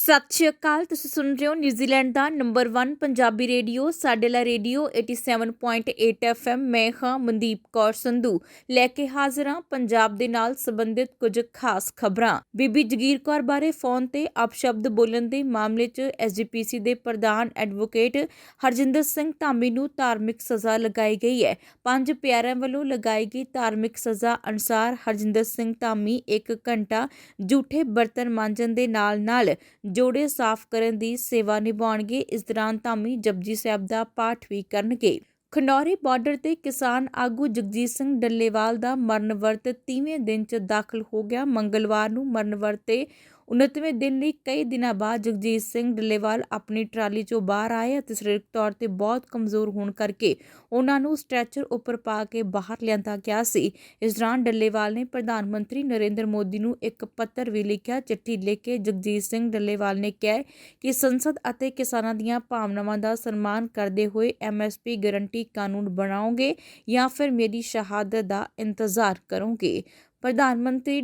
ਸਤਿ ਸ਼੍ਰੀ ਅਕਾਲ, ਤੁਸੀਂ ਸੁਣ ਰਹੇ ਹੋ ਨਿਊਜ਼ੀਲੈਂਡ ਦਾ ਨੰਬਰ 1 ਪੰਜਾਬੀ ਰੇਡੀਓ, ਸਾਡੇ ਲਾ ਰੇਡੀਓ 87.8 ਐਫਐਮ ਮੈਂ ਹਾਂ ਮਨਦੀਪ ਕੌਰ ਸੰਧੂ। ਲੈ ਕੇ ਹਾਜ਼ਰ ਹਾਂ ਪੰਜਾਬ ਦੇ ਨਾਲ ਸੰਬੰਧਿਤ ਕੁਝ ਖਾਸ ਖਬਰਾਂ। ਬੀਬੀ ਜਗੀਰ ਕੌਰ ਬਾਰੇ ਫੋਨ ਤੇ ਅਪਸ਼ਬਦ ਬੋਲਣ ਦੇ ਮਾਮਲੇ 'ਚ ਐਸਜੀਪੀਸੀ ਦੇ ਪ੍ਰਧਾਨ ਐਡਵੋਕੇਟ ਹਰਜਿੰਦਰ ਸਿੰਘ ਧਾਮੀ ਨੂੰ ਧਾਰਮਿਕ ਸਜ਼ਾ ਲਗਾਈ ਗਈ ਹੈ। ਪੰਜ ਪਿਆਰਿਆਂ ਵੱਲੋਂ ਲਗਾਈ ਗਈ ਧਾਰਮਿਕ ਸਜ਼ਾ ਅਨੁਸਾਰ ਹਰਜਿੰਦਰ ਸਿੰਘ ਧਾਮੀ 1 ਘੰਟਾ ਝੂਠੇ ਬਰਤਨ ਮਾਂਜਣ ਦੇ ਨਾਲ-ਨਾਲ ਜੋੜੇ ਸਾਫ਼ ਕਰਨ ਦੀ ਸੇਵਾ ਨਿਭਾਉਣਗੇ। ਇਸ ਦੌਰਾਨ ਧਾਮੀ ਜਪਜੀ ਸਾਹਿਬ ਦਾ ਪਾਠ ਵੀ ਕਰਨਗੇ। ਖਨੌਰੀ ਬਾਰਡਰ ਤੇ ਕਿਸਾਨ ਆਗੂ ਜਗਜੀਤ ਸਿੰਘ ਡੱਲੇਵਾਲ ਦਾ ਮਰਨ ਵਰਤ 30ਵੇਂ ਦਿਨ 'ਚ ਦਾਖਲ ਹੋ ਗਿਆ। ਮੰਗਲਵਾਰ ਨੂੰ ਮਰਨ ਵਰਤ ਉਨੱਤਵੇਂ ਦਿਨ ਲਈ ਕਈ ਦਿਨਾਂ ਬਾਅਦ ਜਗਜੀਤ ਸਿੰਘ ਡੱਲੇਵਾਲ ਆਪਣੀ ਟਰਾਲੀ 'ਚੋਂ ਬਾਹਰ ਆਏ ਅਤੇ ਸਰੀਰਕ ਤੌਰ ਤੇ ਬਹੁਤ ਕਮਜ਼ੋਰ ਹੋਣ ਕਰਕੇ ਉਹਨਾਂ ਨੂੰ ਸਟ੍ਰੈਚਰ ਉੱਪਰ ਪਾ ਕੇ ਬਾਹਰ ਲਿਆਂਦਾ ਗਿਆ ਸੀ। ਇਸ ਦੌਰਾਨ ਡੱਲੇਵਾਲ ਨੇ ਪ੍ਰਧਾਨ ਮੰਤਰੀ ਨਰਿੰਦਰ ਮੋਦੀ ਨੂੰ ਇੱਕ ਪੱਤਰ ਵੀ ਲਿਖਿਆ, ਚਿੱਠੀ ਲਿਖ ਕੇ ਜਗਜੀਤ ਸਿੰਘ ਡੱਲੇਵਾਲ ਨੇ ਕਿਹਾ ਕਿ ਸੰਸਦ ਅਤੇ ਕਿਸਾਨਾਂ ਦੀਆਂ ਭਾਵਨਾਵਾਂ ਦਾ ਸਨਮਾਨ ਕਰਦੇ ਹੋਏ ਐਮਐਸਪੀ ਗਾਰੰਟੀ ਕਾਨੂੰਨ ਬਣਾਓਗੇ ਜਾਂ ਫਿਰ ਮੇਰੀ ਸ਼ਹਾਦਤ ਦਾ ਇੰਤਜ਼ਾਰ ਕਰੋਗੇ। ਪ੍ਰਧਾਨ ਮੰਤਰੀ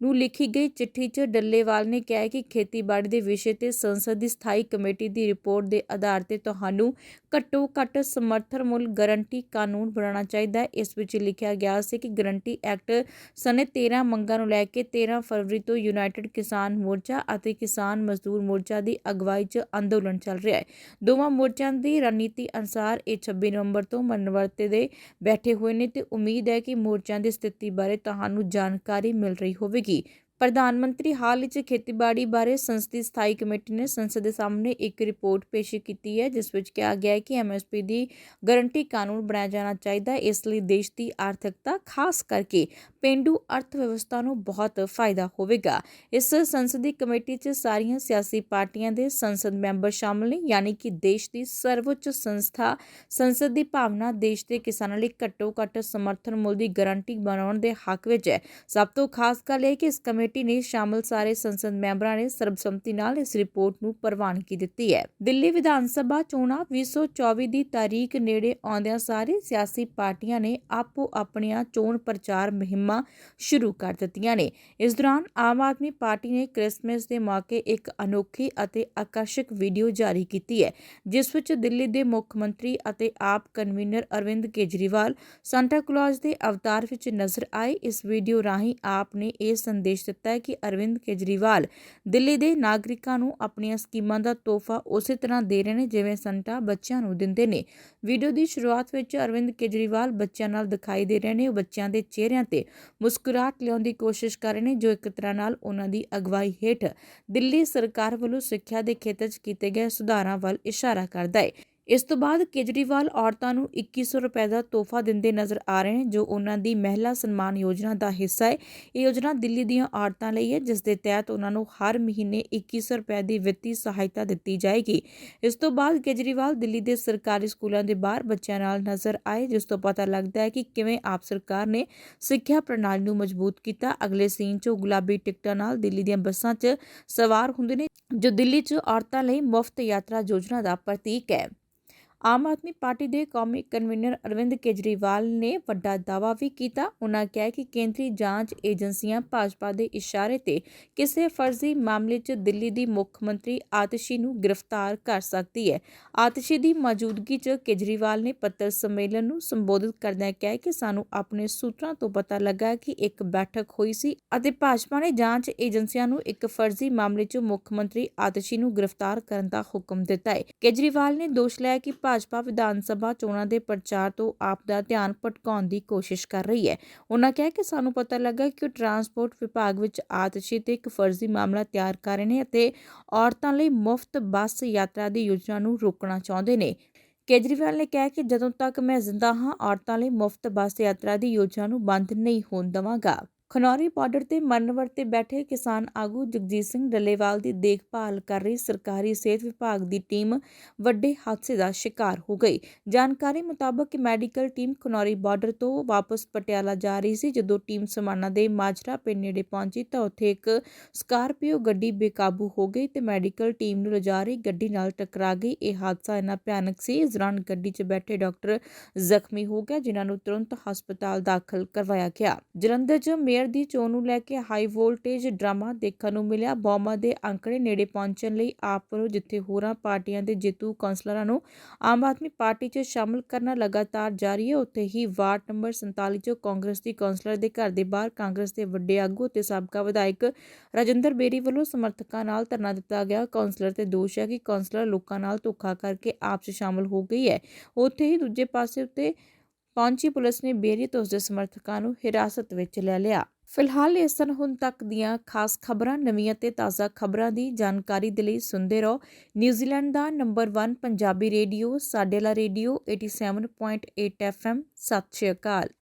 ਨੂੰ ਲਿਖੀ ਗਈ ਚਿੱਠੀ 'ਚ ਡੱਲੇਵਾਲ ਨੇ ਕਿਹਾ ਕਿ ਖੇਤੀਬਾੜੀ ਦੇ ਵਿਸ਼ੇ ਤੇ ਸੰਸਦ ਦੀ ਸਥਾਈ ਕਮੇਟੀ ਦੀ ਰਿਪੋਰਟ ਦੇ ਆਧਾਰ ਤੇ ਤੁਹਾਨੂੰ ਘੱਟੋ ਘੱਟ ਸਮਰਥਨ ਮੁੱਲ ਗਾਰੰਟੀ ਕਾਨੂੰਨ ਬਣਾਉਣਾ ਚਾਹੀਦਾ ਹੈ। ਇਸ ਵਿੱਚ ਲਿਖਿਆ ਗਿਆ ਸੀ ਕਿ ਗਾਰੰਟੀ ਐਕਟ ਸਨੇ 13 ਮੰਗਾਂ ਨੂੰ ਲੈ ਕੇ 13 ਫਰਵਰੀ ਤੋਂ ਯੂਨਾਈਟਿਡ ਕਿਸਾਨ ਮੋਰਚਾ ਅਤੇ ਕਿਸਾਨ ਮਜ਼ਦੂਰ ਮੋਰਚਾ ਦੀ ਅਗਵਾਈ 'ਚ ਅੰਦੋਲਨ ਚੱਲ ਰਿਹਾ ਹੈ। ਦੋਵਾਂ ਮੋਰਚਿਆਂ ਦੀ ਰਣਨੀਤੀ ਅਨੁਸਾਰ ਇਹ 26 ਨਵੰਬਰ ਤੋਂ ਮਨਵਰਤੇ ਦੇ ਬੈਠੇ ਹੋਏ ਨੇ ਤੇ ਉਮੀਦ ਹੈ ਕਿ ਮੋਰਚਿਆਂ ਦੀ ਸਥਿਤੀ ਬਾਰੇ ਤੁਹਾਨੂੰ ਜਾਣਕਾਰੀ ਮਿਲ ਰਹੀ ਹੋਵੇਗੀ। ਪ੍ਰਧਾਨ ਮੰਤਰੀ ਹਾਲ ਵਿੱਚ ਖੇਤੀਬਾੜੀ ਬਾਰੇ ਸੰਸਦੀ ਸਥਾਈ ਕਮੇਟੀ ਨੇ ਸੰਸਦ ਦੇ ਸਾਹਮਣੇ ਇੱਕ ਰਿਪੋਰਟ ਪੇਸ਼ ਕੀਤੀ ਹੈ, ਜਿਸ ਵਿੱਚ ਕਿਹਾ ਗਿਆ ਹੈ ਕਿ ਐਮਐਸਪੀ ਦੀ ਗਾਰੰਟੀ ਕਾਨੂੰਨ ਬਣਾਇਆ ਜਾਣਾ ਚਾਹੀਦਾ ਹੈ, ਇਸ ਲਈ ਦੇਸ਼ ਦੀ ਆਰਥਿਕਤਾ ਖਾਸ ਕਰਕੇ ਪਿੰਡੂ ਅਰਥ ਵਿਵਸਥਾ ਨੂੰ ਬਹੁਤ ਫਾਇਦਾ ਹੋਵੇਗਾ। ਇਸ ਸੰਸਦੀ ਕਮੇਟੀ 'ਚ ਸਾਰੀਆਂ ਸਿਆਸੀ ਪਾਰਟੀਆਂ ਦੇ ਸੰਸਦ ਮੈਂਬਰ ਸ਼ਾਮਲ ਨੇ, ਯਾਨੀ ਕਿ ਦੇਸ਼ ਦੀ ਸਰਵਉੱਚ ਸੰਸਥਾ, ਸੰਸਦ ਦੀ ਭਾਵਨਾ ਦੇਸ਼ ਦੇ ਕਿਸਾਨਾਂ ਲਈ ਘੱਟੋ ਘੱਟ ਸਮਰਥਨ ਮੁੱਲ ਦੀ ਗਾਰੰਟੀ ਬਣਾਉਣ ਦੇ ਹੱਕ ਵਿੱਚ ਹੈ। ਸਭ ਤੋਂ ਖਾਸ ਗੱਲ ਇਹ ਕਿ ਇਸ ਕਮੇਟੀ ਨੇ ਸ਼ਾਮਲ ਸਾਰੇ ਸੰਸਦ ਮੈਂਬਰਾਂ ਨੇ ਸਰਬਸੰਮਤੀ ਨਾਲ ਇਸ ਰਿਪੋਰਟ ਨੂੰ ਪ੍ਰਵਾਨਗੀ ਦਿੱਤੀ ਹੈ। ਦਿੱਲੀ ਵਿਧਾਨ ਸਭਾ ਚੋਣਾਂ 2024 ਦੀ ਤਾਰੀਖ ਨੇੜੇ ਆਉਂਦਿਆਂ ਸਾਰੇ ਸਿਆਸੀ ਪਾਰਟੀਆਂ ਨੇ ਆਪੋ ਆਪਣੀਆਂ ਚੋਣ ਪ੍ਰਚਾਰ ਮੁਹਿੰਮਾਂ ਸ਼ੁਰੂ ਕਰ ਦਿੱਤੀਆਂ ਨੇ। ਇਸ ਦੌਰਾਨ ਆਮ ਆਦਮੀ ਪਾਰਟੀ ਨੇ ਕ੍ਰਿਸਮਸ ਦੇ ਮੌਕੇ ਇੱਕ ਅਨੋਖੀ ਅਤੇ ਆਕਰਸ਼ਕ ਵੀਡੀਓ ਜਾਰੀ ਕੀਤੀ ਹੈ, ਜਿਸ ਵਿੱਚ ਦਿੱਲੀ ਦੇ ਮੁੱਖ ਮੰਤਰੀ ਅਤੇ AAP convener Arvind Kejriwal Santa Claus ਦੇ ਅਵਤਾਰ ਵਿੱਚ ਨਜ਼ਰ ਆਏ। ਇਸ ਵੀਡੀਓ ਰਾਹੀਂ ਆਪ ਨੇ ਇਹ ਸੰਦੇਸ਼ ਦਿੱਤਾ ਹੈ ਕਿ ਅਰਵਿੰਦ ਕੇਜਰੀਵਾਲ ਦਿੱਲੀ ਦੇ ਨਾਗਰਿਕਾਂ ਨੂੰ ਆਪਣੀਆਂ ਸਕੀਮਾਂ ਦਾ ਤੋਹਫਾ ਉਸੇ ਤਰ੍ਹਾਂ ਦੇ ਰਹੇ ਨੇ ਜਿਵੇਂ ਸੰਤਾ ਬੱਚਿਆਂ ਨੂੰ ਦਿੰਦੇ ਨੇ। ਵੀਡੀਓ ਦੀ ਸ਼ੁਰੂਆਤ ਵਿੱਚ ਅਰਵਿੰਦ ਕੇਜਰੀਵਾਲ ਬੱਚਿਆਂ ਨਾਲ ਦਿਖਾਈ ਦੇ ਰਹੇ ਨੇ। ਉਹ ਬੱਚਿਆਂ ਦੇ ਚਿਹਰਿਆਂ ਤੇ ਮੁਸਕਰਾਟ ਲਿਆਉਣ ਦੀ ਕੋਸ਼ਿਸ਼ ਕਰ ਰਹੇ ਨੇ, ਜੋ ਇੱਕ ਤਰ੍ਹਾਂ ਨਾਲ ਉਹਨਾਂ ਦੀ ਅਗਵਾਈ ਹੇਠ ਦਿੱਲੀ ਸਰਕਾਰ ਵੱਲੋਂ ਸਿੱਖਿਆ ਦੇ ਖੇਤਰ 'ਚ ਕੀਤੇ ਗਏ ਸੁਧਾਰਾਂ ਵੱਲ ਇਸ਼ਾਰਾ ਕਰਦਾ ਹੈ। ਇਸ ਤੋਂ ਬਾਅਦ ਕੇਜਰੀਵਾਲ ਔਰਤਾਂ ਨੂੰ 2100 ਰੁਪਏ ਦਾ ਤੋਹਫਾ ਦਿੰਦੇ ਨਜ਼ਰ ਆ ਰਹੇ ਨੇ, ਜੋ ਉਹਨਾਂ ਦੀ ਮਹਿਲਾ ਸਨਮਾਨ ਯੋਜਨਾ ਦਾ ਹਿੱਸਾ ਹੈ। ਇਹ ਯੋਜਨਾ ਦਿੱਲੀ ਦੀਆਂ ਔਰਤਾਂ ਲਈ ਹੈ, ਜਿਸ ਦੇ ਤਹਿਤ ਉਹਨਾਂ ਨੂੰ ਹਰ ਮਹੀਨੇ 2100 ਰੁਪਏ ਦੀ ਵਿੱਤੀ ਸਹਾਇਤਾ ਦਿੱਤੀ ਜਾਏਗੀ। ਇਸ ਤੋਂ ਬਾਅਦ ਕੇਜਰੀਵਾਲ ਦਿੱਲੀ ਦੇ ਸਰਕਾਰੀ ਸਕੂਲਾਂ ਦੇ ਬਾਹਰ ਬੱਚਿਆਂ ਨਾਲ ਨਜ਼ਰ ਆਏ, ਜਿਸ ਤੋਂ ਪਤਾ ਲੱਗਦਾ ਹੈ ਕਿ ਕਿਵੇਂ ਆਪ ਸਰਕਾਰ ਨੇ ਸਿੱਖਿਆ ਪ੍ਰਣਾਲੀ ਨੂੰ ਮਜ਼ਬੂਤ ਕੀਤਾ। ਅਗਲੇ ਸੀਨ 'ਚ ਉਹ ਗੁਲਾਬੀ ਟਿਕਟਾਂ ਨਾਲ ਦਿੱਲੀ ਦੀਆਂ ਬੱਸਾਂ 'ਚ ਸਵਾਰ ਹੁੰਦੇ ਨੇ, ਜੋ ਦਿੱਲੀ 'ਚ ਔਰਤਾਂ ਲਈ ਮੁਫਤ ਯਾਤਰਾ ਯੋਜਨਾ ਦਾ ਪ੍ਰਤੀਕ ਹੈ। ਆਮ ਆਦਮੀ ਪਾਰਟੀ ਦੇ ਕੌਮੀ ਕਨਵੀਨਰ ਅਰਵਿੰਦ ਕੇਜਰੀਵਾਲ ਨੇ ਵੱਡਾ ਦਾਅਵਾ ਵੀ ਕੀਤਾ। ਉਹਨਾਂ ਕਿਹਾ ਕਿ ਕੇਂਦਰੀ ਜਾਂਚ ਏਜੰਸੀਆਂ ਭਾਜਪਾ ਦੇ ਇਸ਼ਾਰੇ ਤੇ ਕਿਸੇ ਫਰਜ਼ੀ ਮਾਮਲੇ 'ਚ ਦਿੱਲੀ ਦੀ ਮੁੱਖ ਮੰਤਰੀ ਆਤਸ਼ੀ ਨੂੰ ਗ੍ਰਿਫਤਾਰ ਕਰ ਸਕਦੀ ਹੈ। ਆਤਸ਼ੀ ਦੀ ਮੌਜੂਦਗੀ 'ਚ ਕੇਜਰੀਵਾਲ ਨੇ ਪੱਤਰ ਸੰਮੇਲਨ ਨੂੰ ਸੰਬੋਧਿਤ ਕਰਦਿਆਂ ਕਿਹਾ ਕਿ ਸਾਨੂੰ ਆਪਣੇ ਸੂਤਰਾਂ ਤੋਂ ਪਤਾ ਲੱਗਾ ਕਿ ਇੱਕ ਬੈਠਕ ਹੋਈ ਸੀ ਅਤੇ ਭਾਜਪਾ ਨੇ ਜਾਂਚ ਏਜੰਸੀਆਂ ਨੂੰ ਇੱਕ ਫਰਜ਼ੀ ਮਾਮਲੇ 'ਚ ਮੁੱਖ ਮੰਤਰੀ ਆਤਸ਼ੀ ਨੂੰ ਗ੍ਰਿਫਤਾਰ ਕਰਨ ਦਾ ਹੁਕਮ ਦਿੱਤਾ ਹੈ। ਕੇਜਰੀਵਾਲ ਨੇ ਦੋਸ਼ ਲਾਇਆ ਕਿ ਭਾਜਪਾ ਵਿਧਾਨ ਸਭਾ ਚੋਣਾਂ ਦੇ ਪ੍ਰਚਾਰ ਤੋਂ ਆਪ ਦਾ ਧਿਆਨ ਭਟਕਾਉਣ ਦੀ ਕੋਸ਼ਿਸ਼ ਕਰ ਰਹੀ ਹੈ। ਉਹਨਾਂ ਕਿਹਾ ਕਿ ਸਾਨੂੰ ਪਤਾ ਲੱਗਾ ਕਿ ਟਰਾਂਸਪੋਰਟ ਵਿਭਾਗ ਵਿੱਚ ਆਤਸ਼ੀ ਤੇ ਇੱਕ ਫਰਜ਼ੀ ਮਾਮਲਾ ਤਿਆਰ ਕਰ ਰਹੇ ਨੇ ਅਤੇ ਔਰਤਾਂ ਲਈ ਮੁਫਤ ਬੱਸ ਯਾਤਰਾ ਦੀ ਯੋਜਨਾ ਨੂੰ ਰੋਕਣਾ ਚਾਹੁੰਦੇ ਨੇ। ਕੇਜਰੀਵਾਲ ਨੇ ਕਿਹਾ ਕਿ ਜਦੋਂ ਤੱਕ ਮੈਂ ਜ਼ਿੰਦਾ ਹਾਂ, ਔਰਤਾਂ ਲਈ ਮੁਫਤ ਬੱਸ ਯਾਤਰਾ ਦੀ ਯੋਜਨਾ ਨੂੰ ਬੰਦ ਨਹੀਂ ਹੋਣ ਦਵਾਂਗਾ। ਖਨੌਰੀ ਬਾਰਡਰ ਤੇ ਮਰਨਵਰ ਤੇ ਬੈਠੇ ਕਿਸਾਨ ਆਗੂ ਜਗਜੀਤ ਸਿੰਘ ਡੱਲੇਵਾਲ ਦੀ ਦੇਖਭਾਲ ਕਰ ਰਹੀ ਸਰਕਾਰੀ ਸਿਹਤ ਵਿਭਾਗ ਦੀ ਟੀਮ ਵੱਡੇ ਹਾਦਸੇ ਦਾ ਸ਼ਿਕਾਰ ਹੋ ਗਈ। ਜਾਣਕਾਰੀ ਮੁਤਾਬਕ ਮੈਡੀਕਲ ਟੀਮ ਖਨੌਰੀ ਬਾਰਡਰ ਤੋਂ ਵਾਪਸ ਪਟਿਆਲਾ ਜਾ ਰਹੀ ਸੀ। ਜਦੋਂ ਟੀਮ ਸਮਾਣਾ ਦੇ ਮਾਜਰਾ ਪਿੰਡ ਨੇੜੇ ਪਹੁੰਚੀ ਤਾਂ ਉੱਥੇ ਇੱਕ ਸਕਾਰਪੀਓ ਗੱਡੀ ਬੇਕਾਬੂ ਹੋ ਗਈ ਤੇ ਮੈਡੀਕਲ ਟੀਮ ਨੂੰ ਲਿਜਾ ਰਹੀ ਗੱਡੀ ਨਾਲ ਟਕਰਾ ਗਈ। ਇਹ ਹਾਦਸਾ ਇੰਨਾ ਭਿਆਨਕ ਸੀ, ਇਸ ਦੌਰਾਨ ਗੱਡੀ 'ਚ ਬੈਠੇ ਡਾਕਟਰ ਜ਼ਖਮੀ ਹੋ ਗਏ ਜਿਨ੍ਹਾਂ ਨੂੰ ਤੁਰੰਤ ਹਸਪਤਾਲ ਦਾਖਲ ਕਰਵਾਇਆ ਗਿਆ। ਜਲੰਧਰ 'ਚ ਮੇਅਰ ਦੀ ਚੋਣ ਨੂੰ ਲੈ ਕੇ ਹਾਈ ਵੋਲਟੇਜ ਡਰਾਮਾ ਦੇਖਣ ਨੂੰ ਮਿਲਿਆ। ਬਹੁਮਤ ਦੇ ਅੰਕੜੇ ਨੇੜੇ ਪਹੁੰਚਣ ਲਈ ਆਪ ਵੱਲੋਂ ਜਿੱਥੇ ਹੋਰਾਂ ਪਾਰਟੀਆਂ ਦੇ ਜੇਤੂ ਕੌਂਸਲਰਾਂ ਨੂੰ ਆਮ ਆਦਮੀ ਪਾਰਟੀ 'ਚ ਸ਼ਾਮਲ ਕਰਨਾ ਲਗਾਤਾਰ ਜਾਰੀ ਹੈ, ਉੱਥੇ ਹੀ ਵਾਰਡ ਨੰਬਰ 47 'ਚੋਂ ਕਾਂਗਰਸ ਦੀ ਕੌਂਸਲਰ ਦੇ ਘਰ ਦੇ ਬਾਹਰ ਕਾਂਗਰਸ ਦੇ ਵੱਡੇ ਆਗੂ ਅਤੇ ਸਾਬਕਾ ਵਿਧਾਇਕ ਰਾਜਿੰਦਰ ਬੇਰੀ ਵੱਲੋਂ ਸਮਰਥਕਾਂ ਨਾਲ ਧਰਨਾ ਦਿੱਤਾ ਗਿਆ। ਕੌਂਸਲਰ ਤੇ ਦੋਸ਼ ਹੈ ਕਿ ਕੌਂਸਲਰ ਲੋਕਾਂ ਨਾਲ ਧੋਖਾ ਕਰਕੇ ਆਪ 'ਚ ਸ਼ਾਮਲ ਹੋ ਗਈ ਹੈ। ਉੱਥੇ ਹੀ ਦੂਜੇ ਪਾਸੇ ਉੱਤੇ ਪਹੁੰਚੀ ਪੁਲਿਸ ਨੇ ਬੇਰੀ ਤੇ ਉਸਦੇ ਸਮਰਥਕਾਂ ਨੂੰ ਹਿਰਾਸਤ ਵਿੱਚ ਲੈ ਲਿਆ। ਫਿਲਹਾਲ ਇਸ ਸਨ ਹੁਣ ਤੱਕ ਦੀਆਂ ਖਾਸ ਖਬਰਾਂ, ਨਵੀਆਂ ਤੇ ਤਾਜ਼ਾ ਖਬਰਾਂ ਦੀ ਜਾਣਕਾਰੀ ਦੇ ਲਈ ਸੁਣਦੇ ਰਹੋ। ਨਿਊਜ਼ੀਲੈਂਡ ਦਾ ਨੰਬਰ 1 ਪੰਜਾਬੀ ਰੇਡੀਓ, ਸਾਡੇ ਲਾ ਰੇਡੀਓ 87.8 FM ਸਤਿ ਸ਼੍ਰੀ ਅਕਾਲ।